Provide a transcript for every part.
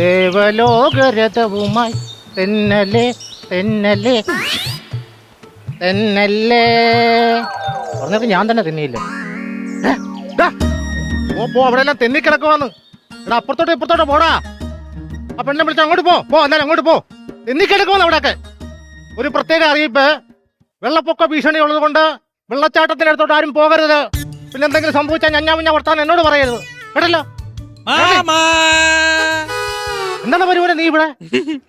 ദേവലോകരഥവുമായി തെന്നലെ തെന്നലെ തെന്നല്ലേ പറഞ്ഞത് ഞാൻ തന്നെ തിന്നിയില്ല. പോ അവിടെ എല്ലാം തെന്നിക്കിടക്കുവാന്ന് എടാ അപ്പുറത്തോട്ട് ഇപ്പുറത്തോട്ട് പോടാ. ആ പെണ്ണെ വിളിച്ച് അങ്ങോട്ട് പോ. പോ എന്നാലും അങ്ങോട്ട് പോ. തെന്നിക്കിടക്കുവാന്ന് അവിടെയൊക്കെ. ഒരു പ്രത്യേക അറിയിപ്പ്. വെള്ളപ്പൊക്ക ഭീഷണി ഉള്ളത് കൊണ്ട് വെള്ളച്ചാട്ടത്തിന്റെ അടുത്തോട്ട് ആരും പോകരുത്. പിന്നെ എന്തെങ്കിലും സംഭവിച്ചാൽ ഞഞ്ഞാ മുഞ്ഞ വർത്താനം എന്നോട് പറയരുത്. കേട്ടല്ലോ? എന്താണ് പരിപാടി നീ ഇവിടെ?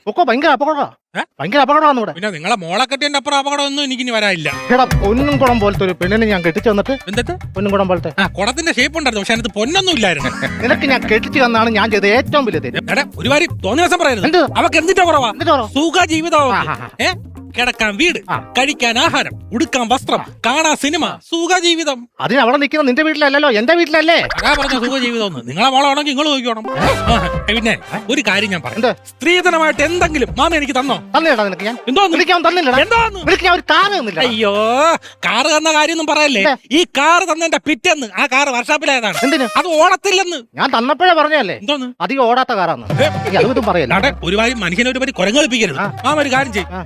ഒക്കെ ഭയങ്കര അപകടമാ? ഭയങ്കര അപകടമാണ് ഇവിടെ. പിന്നെ നിങ്ങളെ മോളെ കെട്ടിന്റെ അപ്പുറം അപകടം ഒന്നും എനിക്കിനി വരാനില്ല. എടാ പൊന്നും കുടം പോലത്തെ ഒരു പെണ്ണിനെ ഞാൻ കെട്ടിച്ചു വന്നിട്ട് എന്നിട്ട് പൊന്നും കുടം പോലത്തെ. ആ കുടത്തിന്റെ ഷേപ്പ് ഉണ്ടായിരുന്നു പക്ഷെ അതിനകത്ത് പൊന്നൊന്നും ഇല്ലായിരുന്നു. നിനക്ക് ഞാൻ കെട്ടിച്ചു തന്നാണ് ഞാൻ ചെയ്ത ഏറ്റവും വലിയ തെറ്റ്. എടാ ഒരുപാട് തോന്നിയ ദിവസം പറയരുത്. അവക്ക് എന്തിന്റെ കുറവാ. സുഖ ജീവിതം ആ, ആ, ആ. ഏ? കിടക്കാൻ വീട്. കഴിക്കാൻ ആഹാരം ഉടുക്കാൻ വസ്ത്രം കാണാൻ സിനിമ സുഖജീവിതം. അതിന് അവിടെ നിൽക്കുന്ന നിന്റെ വീട്ടിലല്ലല്ലോ എന്റെ വീട്ടിലല്ലേ? അതാ പറഞ്ഞ സുഖജീവിതം ജീവിതം എന്ന് നിങ്ങളെ മോളാണെങ്കിൽ നിങ്ങൾ നോക്കിക്കോണം പിന്നെ ഒരു കാര്യം ഞാൻ പറയാം. സ്ത്രീധനമായിട്ട് എന്തെങ്കിലും മാമി എനിക്ക് തന്നോ? നിനക്ക് ഞാൻ. എന്തോ എന്താന്ന്? ഒരു കാറ് തന്നില്ല അയ്യോ കാറ് തന്ന കാര്യമൊന്നും പറയല്ലേ? ഈ കാറ് തന്നെന്റെ പിറ്റെന്ന് ആ കാറ് വർഷാപ്പിലായതാണ്. എന്തിന്? അത് ഓടത്തില്ലെന്ന്. ഞാൻ തന്നപ്പോഴേ പറഞ്ഞല്ലേ എന്തോന്ന്? അധികം ഓടാത്ത കാറാന്ന്. അതും പറയല്ല? ഒരു മനുഷ്യനെ ഒരു പരി കുരങ്ങളിപ്പിക്കരുത്. മാമ ഒരു കാര്യം ചെയ്യും. ആ.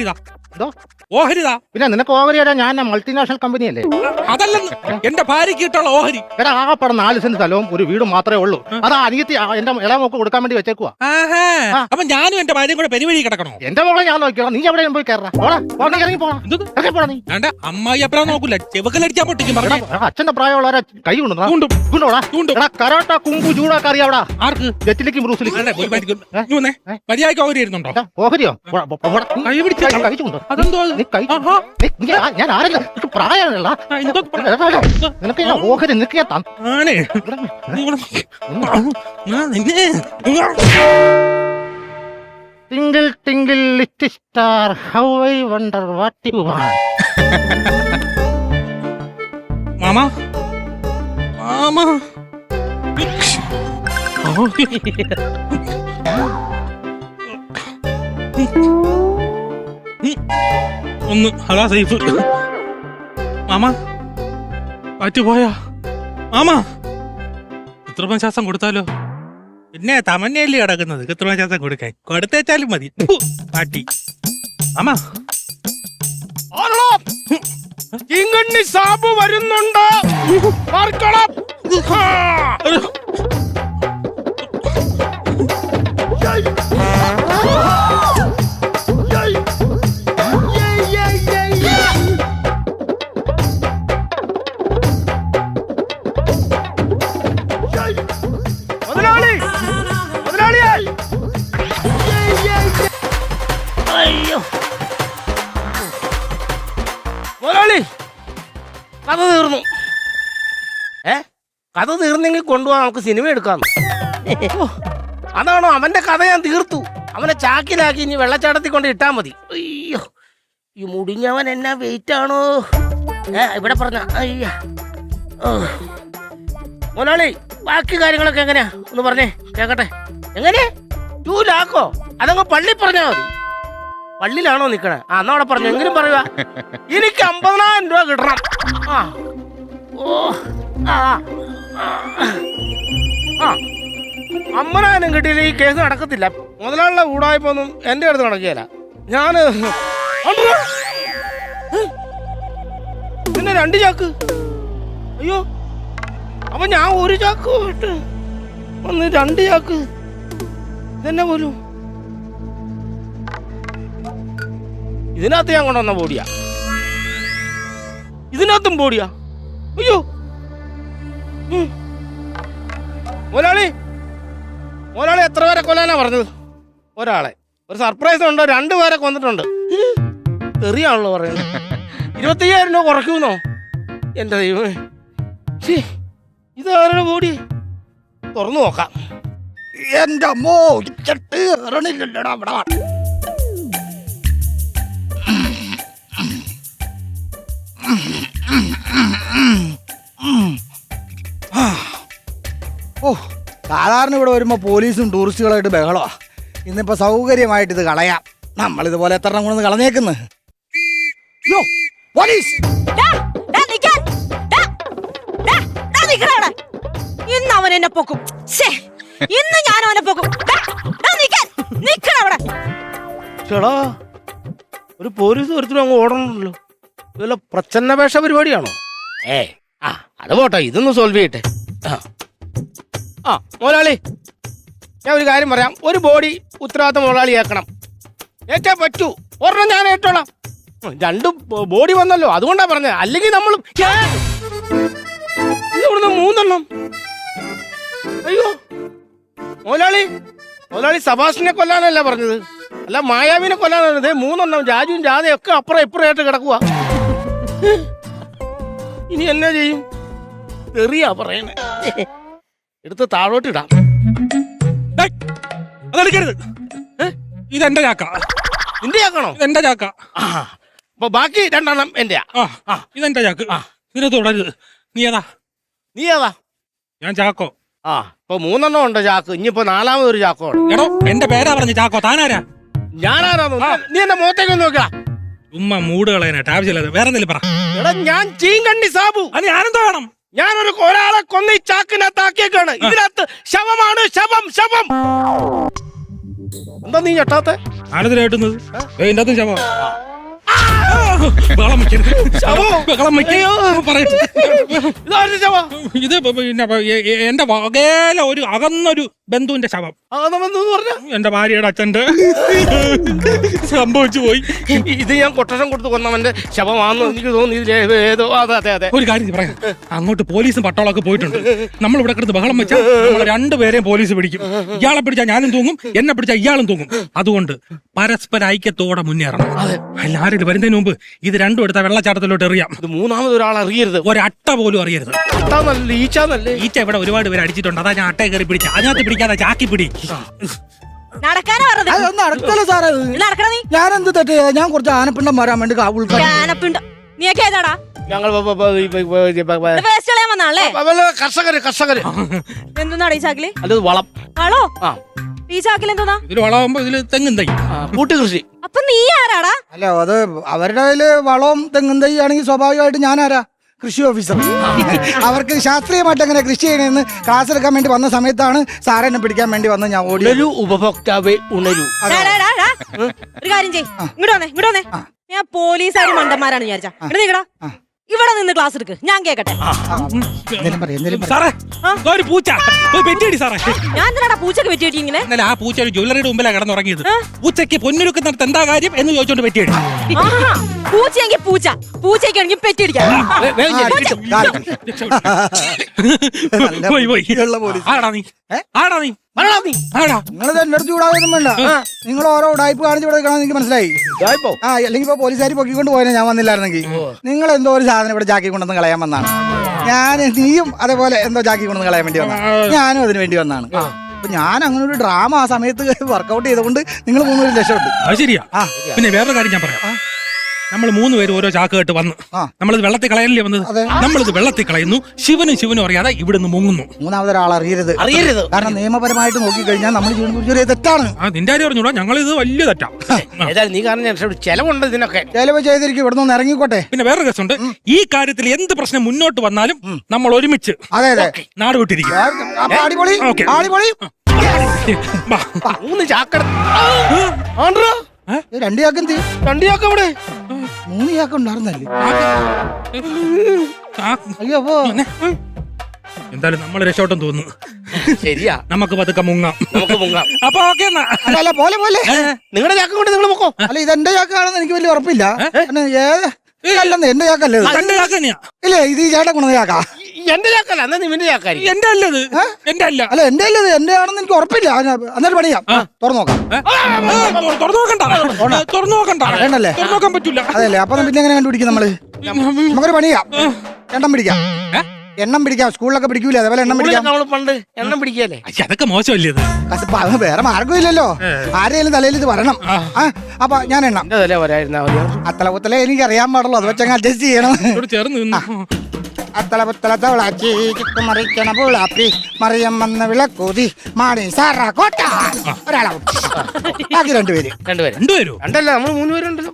എന്റെ ഓഹരിത എന്തോ ഓഹരിത പിന്നെ നിനക്ക് ഓഹരി തരാൻ ഞാൻ മൾട്ടിനാഷണൽ കമ്പനിയല്ലേ അതല്ലെന്ന്. എന്റെ ഭാര്യയ്ക്ക് ഇട്ടുള്ള ഓഹരി. എടാ ആകപ്പാടെ നാല് സെന്റ് സ്ഥലവും ഒരു വീടും മാത്രമേ ഉള്ളൂ. അതാ അനിയത്തി ആ, എന്റെ ഇളമൊക്കെ കൊടുക്കാൻ വേണ്ടി വെച്ചേക്കുവാ. ആഹാ. അപ്പൊ ഞാനും എന്റെ ഭാര്യയും കൂടെ പെരുവഴി കിടക്കണോ? എന്റെ മോളെ ഞാൻ നോക്കിയോളാം നീ എവിടെയും പോയി കയറാ പോടാ പോടാ, ഇറങ്ങി എന്തത്? ഇറങ്ങി പോടാ നീ. വേണ്ട അമ്മായി അപ്പഴാ നോക്കൂല. ചെവുക്കലടിച്ചാ പൊട്ടിക്കും എടാ, പറഞ്ഞേ. എടാ, അച്ഛന്റെ പ്രായമുള്ളവരെ കൈ കൊണ്ടുവന്നാ. ചൂണ്ടും കൊണ്ടോടാ ചൂണ്ടും എടാ കരോട്ട കുമ്പു ചൂടൊക്കെ അറിയാവടാ ആർക്ക്? ജെറ്റിലേക്കും ബ്രൂസിലേക്കും. വേണ്ട, ഒരു പരിക്കും. ഏ? നീ വന്നേ. മര്യാദയ്ക്ക് ഓഹരി ഇരുന്നുണ്ടോ ഓഹരിയോ? പോടാ, പോ- പോടാ. കൈ പിടിച്ച് കൈ- കൈ ചൂണ്ടോ? അതെന്തോ? അത്? നീ കൈ. നീ- നീ ആ- ഞാൻ ആരല്ല നിനക്ക് നിനക്ക് ഞാൻ ഓഹരി നിനക്ക് ഞാൻ തന്നു ആണേ. ആ, നിന്നെ. Twinkle twinkle little star how I wonder what you want? Mama. മാമ. ഒന്ന് അതാ സേഫ്. മാമ പറ്റുപോയാ? മാമ കൃത്രിമശ്വാസം കൊടുത്താലോ? പിന്നെ തമന്നയല്ലേ കിടക്കുന്നത് കൃത്രിമശ്വാസം കൊടുക്കാൻ. കൊടുത്തേച്ചാലും മതി. പാട്ടി. മാമ. ഇങ്ങണ്ണി സാബ് വരുന്നുണ്ട്? കഥ തീർന്നു. ഏ? കഥ തീർന്നെങ്കിൽ കൊണ്ടുപോവാ നമുക്ക് സിനിമ എടുക്കാം അതാണോ അവന്റെ കഥ ഞാൻ തീർത്തു. അവനെ ചാക്കിലാക്കി ഇനി വെള്ളച്ചാട്ടത്തിൽ കൊണ്ട് ഇട്ടാ മതി. അയ്യോ ഈ മുടിഞ്ഞവൻ എന്നാ വെയിറ്റ് ആണോ? ഏ ഇവിടെ പറഞ്ഞ. അയ്യ. മുതലാളി ബാക്കി കാര്യങ്ങളൊക്കെ എങ്ങനെയാ? ഒന്ന് പറഞ്ഞേ കേക്കട്ടെ. എങ്ങനെ ടൂ ലാക്കോ അതങ്ങ് പള്ളി പറഞ്ഞാ മതി. പള്ളിയിലാണോ നിക്കണേ? ആ എന്നാ അവിടെ പറഞ്ഞു. എങ്കിലും പറയുക എനിക്ക് അമ്പതിനായിരം രൂപ കിട്ടണം. ആ. ഓ ആ അമ്പതിനായിരം കിട്ടിയില്ല ഈ കേസ് നടക്കത്തില്ല. മുതലാളിയുടെ കൂടായ്പൊന്നും എന്റെ അടുത്ത് നടക്കുകയില്ല? ഏ? പിന്നെ രണ്ട് ചാക്ക്. അയ്യോ. അപ്പൊ ഞാൻ ഒരു ചാക്ക് പോയിട്ട് ഒന്ന് രണ്ട് ചാക്ക്. ഇതെന്നെ പോലും. ഇതിനകത്ത് ഞാൻ കൊണ്ടുവന്ന ബോഡിയാ. ഇതിനകത്തും ബോഡിയാ. അയ്യോ. മോലാളി. മുതലാളി എത്ര പേരെ കൊല്ലാനാ പറഞ്ഞത്? ഒരാളെ. ഒരു സർപ്രൈസ് ഉണ്ട്. രണ്ടു പേരെ കൊന്നിട്ടുണ്ട്. തെറിയാണല്ലോ പറയുന്നത്. ഇരുപത്തയ്യായിരം രൂപ കുറയ്ക്കുന്നോ? എന്റെ ദൈവമേ. ഇത് അവരുടെ ബോഡി? തുറന്നു നോക്കാം. എന്റെ അമ്മോ ഇച്ചിട്ട് ഇറണില്ലല്ലോടാ അവിടെ. ഓ സാധാരണ ഇവിടെ വരുമ്പോൾ പോലീസും ടൂറിസ്റ്റുകളായിട്ട് ബഹളമാ ഇന്നിപ്പോ സൗകര്യമായിട്ട് ഇത് കളയാം. നമ്മളിതുപോലെ എത്ര എണ്ണം കൊണ്ടൊന്ന് കളഞ്ഞേക്കുന്നു? യ്യോ, പോലീസ്. ഇന്ന് അവൻ എന്നെ പൊക്കും. ശ്ശേ, ഇന്ന് ഞാൻ അവനെ പൊക്കും. അവിടെ. ചേടാ ഒരു പോലീസ് ഒരുത്തിനും അങ്ങ് ഓടണമല്ലോ ഇതല്ല പ്രച്ഛന്നപേക്ഷ പരിപാടിയാണോ? ഏ ആ അത് പോട്ടെ ഇതൊന്ന് സോൾവ് ചെയ്യട്ടെ. ആ. മുതലാളി ഞാൻ ഒരു കാര്യം പറയാം. ഒരു ബോഡി ഉത്തരവാദിത്തം മുതലാളിയാക്കണം ഏറ്റേ പറ്റൂ. ഒരെണ്ണം ഞാൻ ഏറ്റോളാം. രണ്ടും ബോഡി വന്നല്ലോ. അതുകൊണ്ടാ പറഞ്ഞത്. അല്ലെങ്കിൽ നമ്മൾ ഇവിടുന്ന് മൂന്നെണ്ണം. അയ്യോ. മുതലാളി മുതലാളി സഭാഷിനെ കൊല്ലാനല്ല പറഞ്ഞത്? അല്ല മായാവിനെ കൊല്ലാനാണ് ഇതേ മൂന്നെണ്ണം. രാജുവും ജാഥയും ഒക്കെ അപ്പുറം ഇപ്പുറമായിട്ട് കിടക്കുക ഇനി എന്നാ ചെയ്യും? തെറിയാ പറയണേ. എടുത്ത് താഴോട്ട് ഇടാം. ഡേയ്, അതെടുക്കരുത്? ഇതെന്റെ ചാക്ക. നിന്റെ ചാക്കണോ? എന്റെ ചാക്ക. അപ്പൊ ബാക്കി രണ്ടെണ്ണം എന്റെയാ. ആ. ഇതെന്റെ ചാക്ക്. ഇതിനെ തുടരുത്. നീ ഏതാ? നീ ഏതാ? ഞാൻ ചാക്കോ. ആ ഇപ്പൊ മൂന്നെണ്ണം ഉണ്ട് ചാക്ക്. ഇനിയിപ്പോ നാലാമതൊരു ചാക്കോ എടോ എന്റെ പേരാ പറഞ്ഞു ചാക്കോ. താനാരാ? ഞാനാരാ നീ എന്റെ മുഖത്തേക്ക് ഒന്ന് ഉമ്മ മൂട് കളയാനായിട്ട് ആവശ്യമില്ലാതെ വേറെ എന്തെങ്കിലും പറ. എടാ ഞാൻ ചീങ്കണ്ണി സാബു. അത് ഞാനെന്തോ വേണം? ഞാനൊരു ഒരാളെ കൊന്ന് ഈ ചാക്കിനകത്താക്കിയേക്കാണ് ഇതിനകത്ത് ശവമാണ് ശവം ശവം. എന്താ നീ ഞെട്ടാത്തെ? ആനന്ദിനെ കേട്ടുന്നത് ഇതിന്റെ അകത്തും ശവം. ബഹളം വെക്കരുത്? ബഹളം വെക്കരുത് പറയട്ടെ. ഇതാരുടെ ശവം? ഇത് പിന്നെ എ- എ- എന്റെ വകേല ഒരു അകന്നൊരു ബന്ധുവിന്റെ ശവം. അതെന്ന് പറഞ്ഞ? എന്റെ ഭാര്യയുടെ അച്ഛന്റെ. സംഭവിച്ചു പോയി. ഇത് ഞാൻ കൊട്ടേഷൻ കൊടുത്ത് കൊന്നവന്റെ ശവമാണെന്ന് എനിക്ക് തോന്നി ഇതിൽ ഏതോ- ഏതോ അതെ അതെ അതെ. ഒരു കാര്യം പറയാം. അങ്ങോട്ട് പോലീസും പട്ടാളമൊക്കെ പോയിട്ടുണ്ട്. നമ്മൾ ഇവിടെ കിടന്ന് ബഹളം വെച്ചാൽ നമ്മൾ രണ്ടുപേരെയും പോലീസ് പിടിക്കും. ഇയാളെ പിടിച്ചാൽ ഞാനും തൂങ്ങും എന്നെ പിടിച്ചാൽ ഇയാളും തൂങ്ങും. അതുകൊണ്ട് പരസ്പര ഐക്യത്തോടെ മുന്നേറണം. അല്ല ആരെങ്കിലും വരുന്നതിന് മുമ്പ് ഇത് രണ്ടും എടുത്ത വെള്ളച്ചാട്ടത്തിലോട്ട് എറിയാം. ഇത് മൂന്നാമത് ഒരാൾ അറിയരുത് ഒരട്ട പോലും അറിയരുത് അട്ടാന്നല്ല ഈച്ചാന്നല്ലേ? ഈച്ച ഇവിടെ ഒരുപാട് പേര് അടിച്ചിട്ടുണ്ട്. അതാ ഞാൻ അട്ടയെ കയറി പിടിച്ച. അതിനകത്ത് പിടിക്കാതെ ചാക്കി പിടി. നടക്കാനാ പറഞ്ഞത് അതൊന്നും നടക്കല സാറേ. ഇത്. നടക്കണ നീ? ഞാൻ എന്ത് തെറ്റ് ചെയ്തതാ? ഞാൻ കുറച്ച് ആനപ്പിണ്ടം വരാൻ വേണ്ടി കാ- ഉൾക്കാ ഞാനപ്പിണ്ട് നീയൊക്കെ ഏതാടാ? ഞങ്ങൾ ബ- ബ- ബ- ഈ ബ- ബ- ഈ ബ- ബ- വേസ്റ്റ് കളയാൻ വന്നാണല്ലേ ബ- ബ- കർഷകര് കർഷകര്. എന്തെന്നാടാ ഈ ചാക്കിൽ? അത് വളം? ആ. ഈ ചാക്കിൽ എന്തോന്നാ? ഇതിൽ വളമാകുമ്പോ ഇതിൽ തെങ്ങും തൈ. കൂട്ടുകൃഷി. അപ്പൊ നീ ആരാടാ? അല്ല അത് അവരുടെ കയ്യിൽ വളവും തെങ്ങും തൈ ആണെങ്കിൽ സ്വാഭാവികമായിട്ട് ഞാനാരാ കൃഷി ഓഫീസർ. അവർക്ക് ശാസ്ത്രീയമായിട്ട് എങ്ങനെ കൃഷി ചെയ്യണമെന്ന് ക്ലാസ് എടുക്കാൻ വേണ്ടി വന്ന സമയത്താണ് സാറിനെ പിടിക്കാൻ വേണ്ടി വന്ന് ഞാൻ ഓടി ഉണരൂ ഉപഭോക്താവേ ഉണരൂ. ഡാ, ഡാ, ഡാ, ഡാ. ഒരു കാര്യം ചെയ്യ്. ഇങ്ങോട്ട് വന്നേ ഇങ്ങോട്ട് വന്നേ. ഞാൻ പോലീസുകാരും മണ്ടന്മാരാണ് വിചാരിച്ചാ. ഇവിടെ നിക്കടാ ഇവിടെ നിന്ന് ക്ലാസ് എടുക്ക്. ഞാൻ കേക്കട്ടെ. എന്തേലും പറ എന്തേലും പറ സാറേ ദാ ഒരു പൂച്ച. ഒരു പെറ്റിയടി സാറേ. ഞാൻ എന്തിനാടാ പൂച്ചക്ക് പറ്റിയിട്ട് ഇങ്ങനെ? ഇന്നലെ ആ പൂച്ച ഒരു ജ്വല്ലറിയുടെ മുമ്പിലാണ് കിടന്നുറങ്ങിയത്. പൂച്ചയ്ക്ക് പൊന്നൊരുക്കുന്നിടത്ത് എന്താ കാര്യം എന്ന് ചോദിച്ചോണ്ട് പെറ്റിയടി ആഹാ, പൂച്ചയെങ്കിൽ പൂച്ച. പൂച്ചയ്ക്കാണെങ്കിൽ പെറ്റിടിക്കാം വേ- വേഗം ചെല്ല്, കിട്ടും. പോയി പോയി. ഉള്ള പോലീസ്. ആടാ നീ. ഏ? ആടാ നീ. നിങ്ങൾ എന്റെ അടുത്ത് ചൂടാവൊന്നും വേണ്ട. നിങ്ങൾ ഓരോ ഉടായ്പ കാണിച്ചു ഇവിടെ നിൽക്കണം എനിക്ക് മനസ്സിലായി. ആ അല്ലെങ്കിൽ ഇപ്പൊ പോലീസുകാർ പൊക്കിക്കൊണ്ട് പോയാൽ ഞാൻ വന്നില്ലായിരുന്നെങ്കിൽ. നിങ്ങൾ എന്തോ ഒരു സാധനം ഇവിടെ ജാക്കി കൊണ്ടുവന്ന് കളയാൻ വന്നാണ്. ഞാൻ നീയും അതേപോലെ എന്തോ ജാക്കി കൊണ്ടുവന്ന് കളയാൻ വേണ്ടി വന്നാണ്. ഞാനും അതിന് വേണ്ടി വന്നാണ്. അപ്പൊ ഞാൻ അങ്ങനെ ഒരു ഡ്രാമ ആ സമയത്ത് വർക്കൗട്ട് ചെയ്തുകൊണ്ട് നിങ്ങൾ മൂന്നൂറ് ലക്ഷം ഉണ്ട് അത് ശരിയാ. പിന്നെ വേറെ കാര്യം ഞാൻ പറയാം. നമ്മൾ മൂന്ന് പേര് ഓരോ ചാക്ക് കേട്ട് വന്ന്. നമ്മളിത് വെള്ളത്തിൽ കളയല്ലേ വന്നത്. നമ്മളിത് വെള്ളത്തിൽ കളയുന്നു. ശിവനും ശിവനും അറിയാതെ ഇവിടുന്ന് മുങ്ങുന്നു. മൂന്നാമത് ഒരാൾ അറിയരുത്. അറിയരുത്. കാരണം നിയമപരമായിട്ട് നോക്കി കഴിഞ്ഞാൽ നമ്മൾ ചെയ്യുന്ന ഒരു ചെറിയ തെറ്റാണ്. ആ നിന്റെ കാര്യം പറഞ്ഞൂടാ ഞങ്ങൾ ഇത് വലിയ തെറ്റാ. ഏതായാലും നീ കാരണം ചെലവുണ്ട് ഇതിനൊക്കെ. ചെലവ് ചെയ്തിരിക്കും. ഇവിടെ നിന്ന് ഇറങ്ങിക്കോട്ടെ. പിന്നെ വേറെ രസമുണ്ട്. ഈ കാര്യത്തിൽ എന്ത് പ്രശ്നം മുന്നോട്ട് വന്നാലും നമ്മൾ ഒരുമിച്ച് അതെ അതെ. നാട് വിട്ടിരിക്കും. അടിപൊളി. അടിപൊളി. മൂന്ന് ചാക്കട രണ്ട് ചാക്ക് എന്ത് രണ്ട് ചാക്ക ഇവിടെ മൂന്ന് ചാക്ക്. ഉണ്ടായിരുന്നല്ലേ അയ്യോ അപ്പോ എന്തായാലും നമ്മൾ രക്ഷോട്ടം തോന്നുന്നു. ശരിയാ. നമുക്ക് പതുക്കെ മുങ്ങാം. നമുക്ക് മുങ്ങാം. അപ്പൊ ഓക്കെ എന്നാ. അല്ല പോലെ പോലെ. നിങ്ങളുടെ ചാക്ക കൊണ്ട് നിങ്ങൾ മുക്കോ അല്ല ഇതെന്റെ ചാക്കാണെന്ന് എനിക്ക് വലിയ ഉറപ്പില്ല. അല്ലെന്ന് എന്റെ ചാക്കല്ലേ ഇല്ലേ ഇത് ഈ ചേട്ടൻ കൊണ്ടുവന്ന ചാക്ക. എന്റെ ചാക്കല്ല എന്നാ നിന്റെ ചാക്കാരി? എന്റെ അല്ലത്. എന്റെ അല്ല. അല്ല എന്റെ അല്ലത് എന്റെ ആണെന്ന് എനിക്ക് ഉറപ്പില്ല. അന്നേരം എന്നിട്ട് പണിയാം തുറന്നു നോക്കാം. തുറന്നു നോക്കണ്ട. തുറന്നു നോക്കണ്ട. വേണ്ടല്ലേ? തുറന്നു നോക്കാൻ പറ്റൂല. അതല്ലേ? അപ്പൊ പിന്നെ എങ്ങനെ കണ്ടുപിടിക്കും നമ്മൾ? നമുക്കൊരു പണിയാം. എണ്ണം പിടിക്കാം. എണ്ണം പിടിക്കാം. സ്കൂളിലൊക്കെ പിടിക്കൂലേ? അതേപോലെ എണ്ണം പിടിക്കാം. നമ്മൾ പണ്ട് എണ്ണം പിടിക്കല്ലേ അതൊക്കെ മോശമല്ലേ അത് വേറെ മാർഗമില്ലല്ലോ ആരെയും തലയിൽ ഇത് വരണം. ആ. അപ്പൊ ഞാൻ എണ്ണം. അത്തലകുത്തലേ എനിക്ക് അറിയാൻ പാടുള്ളൂ. അത് വെച്ചങ്ങ് അഡ്ജസ്റ്റ് ചെയ്യണം. ചേർന്ന് പുത്തല തവളാച്ചി ചുറ്റും മറിക്കണ പുളാപ്പി മറിയം വന്ന വിളക്കൂതി മാണി സാറാ കോട്ട. ഒരാളെ. ബാക്കി രണ്ടുപേര്. രണ്ടുപേരും. രണ്ടുപേരും? രണ്ടല്ല നമ്മൾ മൂന്ന് പേരുണ്ടല്ലോ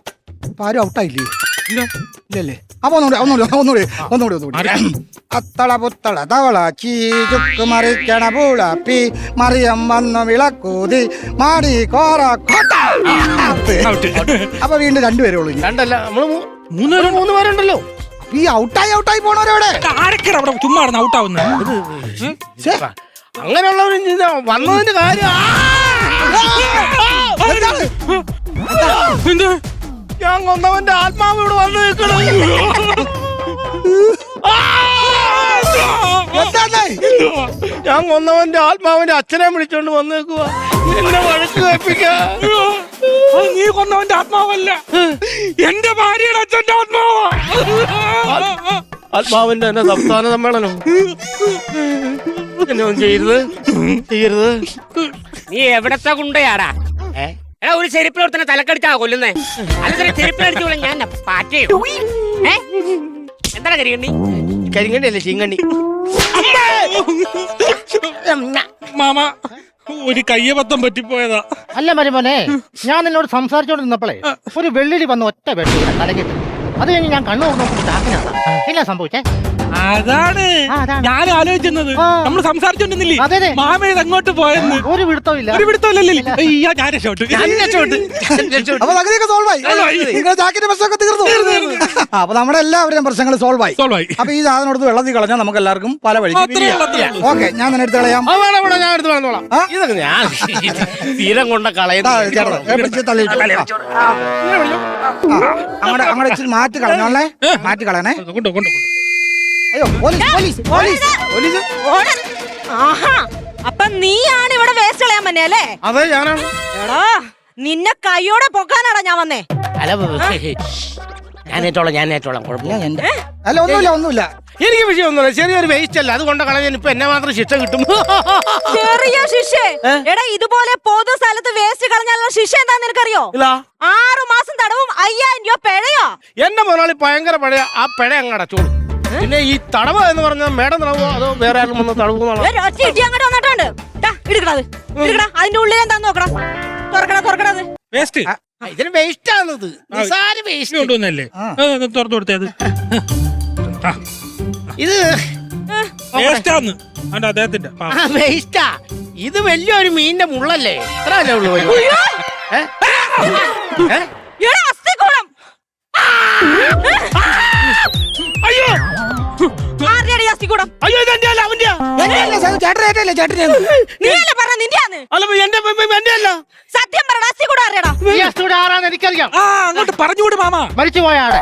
ഇപ്പൊ ആരും ഔട്ടായില്ലേ? ഇല്ലല്ലേ? അപ്പൊ ഒന്നുകൂടി ഒന്നുകൂടി ഒന്നുകൂടി ഒന്നുകൂടി ഒന്നുകൂടി. അത്തള പുത്തള തവള ചീ ചുക്ക് മറിക്കണ പൂള മറിയം വന്നു വിളക്കൂതി മാടി കോറ കോട്ട. അപ്പൊ വീണ്ടും രണ്ടുപേരേ ഉള്ളൂ ഇനി. രണ്ടല്ല നമ്മൾ മൂന്ന് മൂന്ന് പേരുണ്ടല്ലോ ഈ ഔട്ടായി ഔട്ടായി പോണവരവിടെ ആരൊക്കെയാണ് അവിടെ ചുമ്മാ നടന്ന് ഔട്ടാവുന്നത് അങ്ങനെയുള്ളവർ വന്നതിന്റെ കാര്യം? ഞാൻ കൊന്നവന്റെ ആത്മാവ് ഇവിടെ വന്നു നിൽക്കണം? ഞാൻ കൊന്നവന്റെ ആത്മാവിന്റെ അച്ഛനെ വിളിച്ചോണ്ട് വന്നേക്കുക എന്നെ വഴക്ക് കേൾപ്പിക്കാ. നീ കൊന്നവന്റെ ആത്മാവല്ല. എന്റെ ഭാര്യയുടെ അച്ഛന്റെ ആത്മാവാ. ആത്മാവിന്റെ തന്നെ സംസ്ഥാന സമ്മേളനം. എന്നെ ചെയ്യരുത്. ചെയ്യരുത്. നീ എവിടത്തെ കുണ്ടയാടാ? എടാ ഒരു ചെരുപ്പിലൊരുത്തനെ തലക്കടിച്ചാ കൊല്ലുന്നേ. അല്ല ചെരുപ്പിലടിച്ചു ഞാൻ പാറ്റയോ എന്താണ് കരികണ്ണി? കരിങ്കണ്ണി അല്ലേ ചിങ്ങണ്ണി മാമ. ഒരു കയ്യബദ്ധം പറ്റിപ്പോയതാ. അല്ല മരുമോനെ ഞാൻ നിന്നോട് സംസാരിച്ചോണ്ടിരുന്നപ്പോഴേ ഒരു വെള്ളിടി വന്ന് ഒറ്റ വെട്ടി തലകിട്ട്. അത് കഴിഞ്ഞ് ഞാൻ കണ്ണു നോക്കുമ്പോൾ ചാക്കിനകത്താ. എന്നാ സംഭവിച്ചേ? അതാണ്. ഞാൻ ആലോചിക്കുന്നത്. നമ്മൾ സംസാരിച്ചോണ്ടിരുന്നില്ലേ? അതെ, അതെ. മാമ ഇത് അങ്ങോട്ട് പോയെന്ന്? ഒരു പിടുത്തമില്ല ഇല്ല. ഒരു പിടുത്തമല്ലല്ലേ അയ്യാ ഞാൻ രക്ഷപ്പെട്ടു. അപ്പൊ അങ്ങനെയൊക്കെ സോൾവ് ആയി. നിങ്ങളുടെ ജാക്കിന്റെ പ്രശ്നമൊക്കെ തീർന്നു. ആ, അപ്പൊ നമ്മുടെ എല്ലാവരുടെയും പ്രശ്നങ്ങൾ സോൾവ് ആയി. സോൾവ് ആയി. അപ്പൊ ഈ സാധനം എടുത്ത് വെള്ളത്തിൽ കളഞ്ഞാൽ നമുക്ക് എല്ലാവർക്കും പല വഴി. ഓക്കെ ഞാൻ തന്നെ എടുത്ത് കളയാം. ഞാൻ എടുത്ത് കളഞ്ഞോളാം. ഇതൊക്കെ ഞാൻ തീരം കൊണ്ട കളയുന്ന അങ്ങോട്ട് അങ്ങോട്ട് ഇച്ചിരി മാറ്റി കളഞ്ഞോളേ. മാറ്റി കളയണേ. കൊണ്ടു കൊണ്ടു കൊണ്ടോ. അയ്യോ പോലീസ് പോലീസ് പോലീസ്. പോലീസ്? ഓടൻ. ആഹാ അപ്പൊ നീയാണ് ഇവിടെ വേസ്റ്റ് കളയാൻ വന്നേ അല്ലേ? അതെ ഞാനാണ് എടാ നിന്നെ കൈയോടെ പൊക്കാനാടാ ഞാൻ വന്നേ. അല്ല ഞാൻ ഏറ്റോളാം ഞാൻ ഏറ്റോളാം കുഴപ്പമില്ല. എന്റെ അല്ല ഒന്നുമില്ല ഒന്നുമില്ല. എനിക്ക് വിഷയമൊന്നുമില്ല. ചെറിയൊരു വേസ്റ്റ് അല്ല. അതുകൊണ്ട് കളയാൻ ഇപ്പൊ എന്നെ മാത്രം ശിക്ഷ കിട്ടും. ചെറിയ ശിക്ഷ. എടാ ഇതുപോലെ പൊതു സ്ഥലത്ത് വേസ്റ്റ് കളഞ്ഞാലുള്ള ശിക്ഷ എന്താ നിനക്കറിയോ? ഇല്ല. ആറു മാസം തടവും അയ്യായിരം രൂപ പിഴയോ. എന്റെ മുതലാളി ഭയങ്കര പഴയ ആ പിഴ അങ്ങ് അടച്ചോളൂ. പിന്നെ ഈ തടവ എന്ന് പറഞ്ഞാൽ മേഡം തടവോ അതോ വേറെ ആരും വന്ന് തടവോ ഒറ്റ ഇടി അങ്ങോട്ട് വന്നിട്ടുണ്ട്. ടാ, എടുക്കടാ അത്. അതിന്റെ ഉള്ളിൽ എന്താന്ന് നോക്കടാ. തുറക്കടാ തുറക്കടാ അത്. വേസ്റ്റ്. ഇതിന് വേസ്റ്റ് ആണത്. നിസാര വേസ്റ്റ് കൊണ്ടുവന്നല്ലേ തുറന്നു അത്. ഇത് വേസ്റ്റാന്ന് അദ്ദേഹത്തിന്റെ. ആ വേസ്റ്റാ ഇത് വലിയൊരു മീനിന്റെ മുള്ളല്ലേ? എത്ര അല്ലേ ഉള്ളൂ അസ്ഥികൂടം അയ്യോ ഇതെന്റെ അല്ല അവന്റെ ചേട്ടനെ ഏറ്റല്ലേ ചേട്ടനെ? നീയല്ലേ പറഞ്ഞ നിന്റെയാന്ന്? അല്ല എന്റെ എന്റെ അല്ല. സത്യം പറയടാ അസ്ഥികൂടം ആരുടെയാടാ ഈ അസുഖം ആരാന്ന് എനിക്കറിയാം. ആ അങ്ങോട്ട് പറഞ്ഞുകൂടെ മാമ. മരിച്ചു പോയാടെ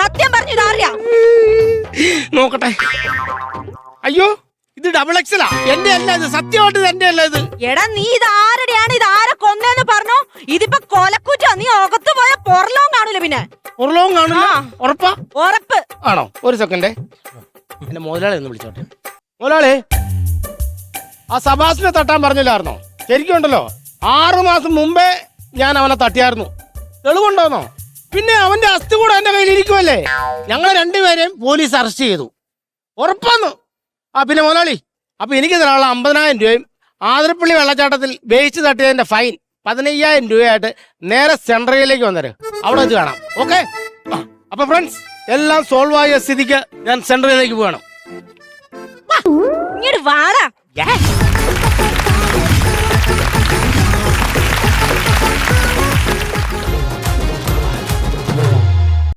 സത്യം പറഞ്ഞു ഇത് ആരുടെയാ നോക്കട്ടെ. അയ്യോ ഇത് ഡബിൾ എക്സലാ എന്റെ അല്ല ഇത് സത്യമായിട്ട് എന്റെ അല്ല ഇത്. എടാ നീ ഇത് ആരുടെയാണ്? ഇത് ആരെ കൊന്നേന്ന് പറഞ്ഞു? ഇതിപ്പോ കൊലക്കുറ്റ? നീ അകത്ത് പോയ പൊറലോം കാണൂല പിന്നെ. പൊറലോം കാണില്ല ഉറപ്പാ? ഉറപ്പ്. ആണോ? ഒരു സെക്കൻഡേ എന്റെ മുതലാളി ഒന്ന് വിളിച്ചോട്ടെ. മുതലാളി ആ സബാസിനെ തട്ടാൻ പറഞ്ഞില്ലായിരുന്നോ? ശരിക്കും ഉണ്ടല്ലോ ആറു മാസം മുമ്പേ ഞാൻ അവനെ തട്ടിയായിരുന്നു. തെളിവുണ്ടോന്നോ? പിന്നെ അവന്റെ അസ്ഥി കൂടെ എന്റെ കയ്യിൽ ഇരിക്കുമല്ലേ ഞങ്ങൾ രണ്ടുപേരെയും പോലീസ് അറസ്റ്റ് ചെയ്തു. ഉറപ്പാന്നു. ആ പിന്നെ മുതലാളി അപ്പൊ എനിക്ക് തരാനുള്ള അമ്പതിനായിരം രൂപയും ആതിരപ്പള്ളി വെള്ളച്ചാട്ടത്തിൽ വേസ്റ്റ് തട്ടിയതിന്റെ ഫൈൻ പതിനയ്യായിരം രൂപയായിട്ട് നേരെ സെൻട്രലിലേക്ക് വന്നേര് അവിടെ വെച്ച് കാണാം. ഓക്കെ? അപ്പൊ ഫ്രണ്ട്സ് എല്ലാം സോൾവ് ആയ സ്ഥിതിക്ക് ഞാൻ സെൻട്രലിലേക്ക് പോകണം ഇങ്ങോട്ട് വാടാ.